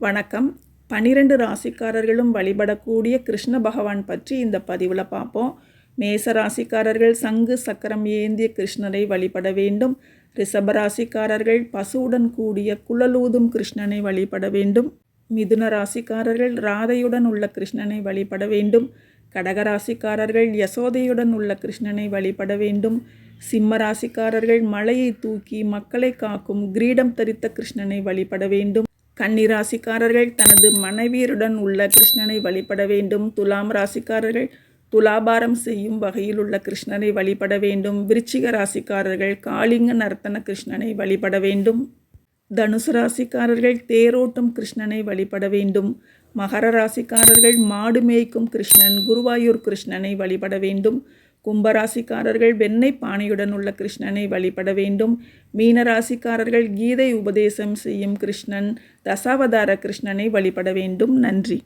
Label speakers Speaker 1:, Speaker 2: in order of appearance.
Speaker 1: வணக்கம். பனிரெண்டு ராசிக்காரர்களும் வழிபடக்கூடிய கிருஷ்ண பகவான் பற்றி இந்த பதிவில் பார்ப்போம். மேச ராசிக்காரர்கள் சங்கு சக்கரம் ஏந்திய கிருஷ்ணரை வழிபட வேண்டும். ரிஷப ராசிக்காரர்கள் பசுவுடன் கூடிய குழலூதும் கிருஷ்ணனை வழிபட வேண்டும். மிதுன ராசிக்காரர்கள் ராதையுடன் உள்ள கிருஷ்ணனை வழிபட வேண்டும். கடக ராசிக்காரர்கள் யசோதையுடன் உள்ள கிருஷ்ணனை வழிபட வேண்டும். சிம்ம ராசிக்காரர்கள் மலையை தூக்கி மக்களை காக்கும் கிரீடம் தரித்த கிருஷ்ணனை வழிபட வேண்டும். கன்னிராசிக்காரர்கள் தனது மனைவியருடன் உள்ள கிருஷ்ணனை வழிபட வேண்டும். துலாம் ராசிக்காரர்கள் துலாபாரம் செய்யும் வகையில் உள்ள கிருஷ்ணனை வழிபட வேண்டும். விருச்சிக ராசிக்காரர்கள் காளிங்க நர்த்தன கிருஷ்ணனை வழிபட வேண்டும். தனுசு ராசிக்காரர்கள் தேரோட்டம் கிருஷ்ணனை வழிபட வேண்டும். மகர ராசிக்காரர்கள் மாடு மேய்க்கும் கிருஷ்ணன் குருவாயூர் கிருஷ்ணனை வழிபட வேண்டும். கும்பராசிக்காரர்கள் வெண்ணெய் பானையுடன் உள்ள கிருஷ்ணனை வழிபட வேண்டும். மீனராசிக்காரர்கள் கீதை உபதேசம் செய்யும் கிருஷ்ணன் தசாவதார கிருஷ்ணனை வழிபட வேண்டும். நன்றி.